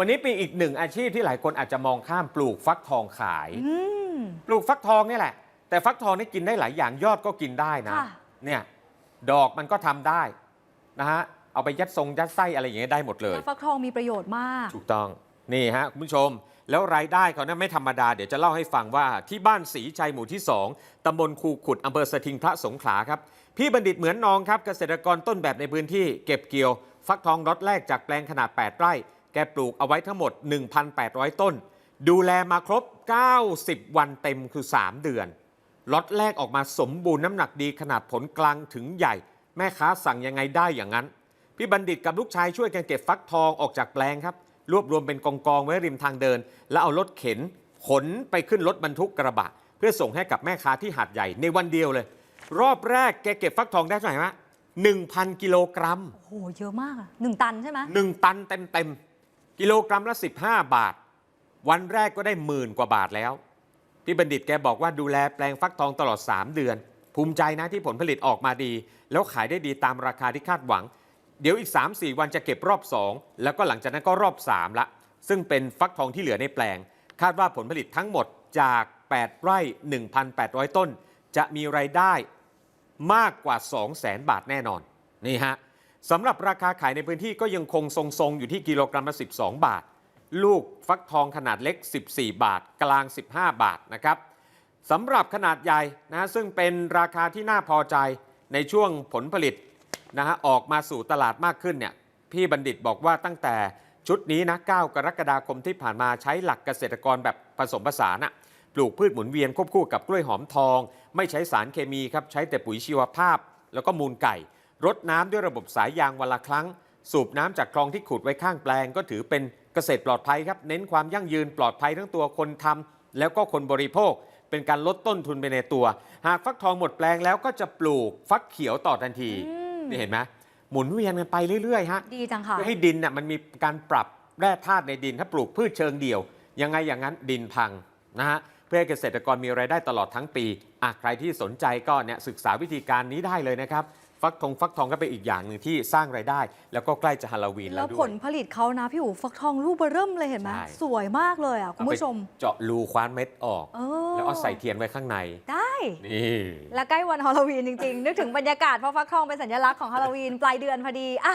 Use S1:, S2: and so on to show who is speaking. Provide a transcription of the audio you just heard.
S1: วันนี้เป็นอีกหนึ่งอาชีพที่หลายคนอาจจะมองข้ามปลูกฟักทองขาย
S2: อืม
S1: ปลูกฟักทองนี่แหละ แต่ฟักทองนี่กินได้หลายอย่างยอดก็กินได้นะ
S2: ค่ะ
S1: เนี่ยดอกมันก็ทำได้นะฮะเอาไปยัดทรงยัดไส้อะไรอย่างเงี้ยได้หมดเลย
S2: แล้วฟักทองมีประโยชน์มาก
S1: ถูกต้องนี่ฮะคุณผู้ชม แล้วรายได้เขาเนี่ยไม่ธรรมดา เดี๋ยวจะเล่าให้ฟังว่าที่บ้านศรีชัยหมู่ที่ 2ตำบลคูขุดอำเภอสถิงพระสงขลาครับ พี่บัณฑิตเหมือนนองครับเกษตรกรต้นแบบในพื้นที่เก็บเกี่ยว ฟักทองล็อตแรกจากแปลงขนาด 8 ไร่ แกปลูกเอาไว้ทั้งหมด 1,800 ต้น ดูแลมาครบ 90 วันเต็มคือ 3 เดือนล็อตแรกออกมาสมบูรณ์น้ำหนักดีขนาดผลกลางถึงใหญ่ แม่ค้าสั่งยังไงได้อย่างนั้น พี่บัณฑิตกับลูกชายช่วยกันเก็บฟักทองออกจากแปลงครับ รวบรวมเป็นกองกองๆไว้ริมทางเดิน แล้วเอารถเข็นขนไปขึ้นรถบรรทุกกระบะ เพื่อส่งให้กับแม่ค้าที่หาดใหญ่ในวันเดียวเลย รอบแรกแกเก็บฟักทองได้เท่าไหร่ฮะหนึ่งพันกิโลกรัม
S2: โอ้โหเยอะมากอะหนึ่งตันใช่ไหม
S1: หนึ่งตันเต็มเต็มๆ กิโลกรัมละ 15 บาท วันแรกก็ได้หมื่นกว่าบาทแล้ว พี่บัณฑิตแกบอกว่าดูแลแปลงฟักทองตลอด 3 เดือน ภูมิใจนะที่ผลผลิตออกมาดี แล้วขายได้ดีตามราคาที่คาดหวัง เดี๋ยวอีก 3-4 วันจะเก็บรอบ 2 แล้วก็หลังจากนั้นก็รอบ 3 ละ ซึ่งเป็นฟักทองที่เหลือในแปลง คาดว่าผลผลิตทั้งหมดจาก 8 ไร่ 1,800 ต้น จะมีไรายได้มากกว่า 200,000 บาทแน่นอน นี่ฮะ สำหรับราคาขายในพื้นที่ก็ยังคงทรงๆ อยู่ที่กิโลกรัมละ 12 บาท ลูกฟักทองขนาดเล็ก 14 บาท กลาง 15 บาทนะครับสำหรับขนาดใหญ่นะซึ่งเป็นราคาที่น่าพอใจในช่วงผลผลิตนะฮะออกมาสู่ตลาดมากขึ้นเนี่ยพี่บัณฑิตบอกว่าตั้งแต่ชุดนี้นะ 9 กรกฎาคมที่ผ่านมาใช้หลักเกษตรกรแบบผสมผสานอะปลูกพืชหมุนเวียนควบคู่กับกล้วยหอมทอง ไม่ใช้สารเคมีครับใช้แต่ปุ๋ยชีวภาพ แล้วก็มูลไก่ รดน้ำด้วยระบบสายยางวันละครั้ง สูบน้ำจากคลองที่ขุดไว้ข้างแปลง ก็ถือเป็นเกษตรปลอดภัยครับเน้นความยั่งยืนปลอดภัยทั้งตัวคนทำแล้วก็คนบริโภค เป็นการลดต้นทุนไปในตัว หากฟักทองหมดแปลงแล้วก็จะปลูกฟักเขียวต่อทันที
S2: อืม
S1: นี่เห็นไหมหมุนเวียนกันไปเรื่อยๆฮะ
S2: ดีจังค่ะ
S1: เพื่อให้ดินน่ะมันมีการปรับแร่ธาตุในดินถ้าปลูกพืชเชิงเดี่ยว ยังไงอย่างนั้นดินพังนะฮะเพื่อให้เกษตรกรมีรายได้ตลอดทั้งปีอะใครที่สนใจก็เนี่ยศึกษาวิธีการนี้ได้เลยนะครับ ฟักทองฟักทองก็เป็นอีกอย่างหนึ่งที่สร้างรายได้ แล้วก็ใกล้จะฮาโลวีน
S2: แล้
S1: แล้ววด้
S2: ผ
S1: วย
S2: ลผลิตเขานะพี่อู๋ฟักทองลูกเบอร์เริ่มเลยเห็นไหม
S1: ใช่
S2: สวยมากเลยอะคุณผู้ชม
S1: เอาไปเจาะรูคว้านเม็ดออก
S2: เออ
S1: แล้วเอาใส่เทียนไว้ข้างใน
S2: ได้
S1: นี่
S2: และใกล้วันฮาโลวีนจริงๆ นึกถึงบรรยากาศเพราะฟักทองเป็นสัญลักษณ์ของฮาโลวีนปลายเดือนพอดีอะ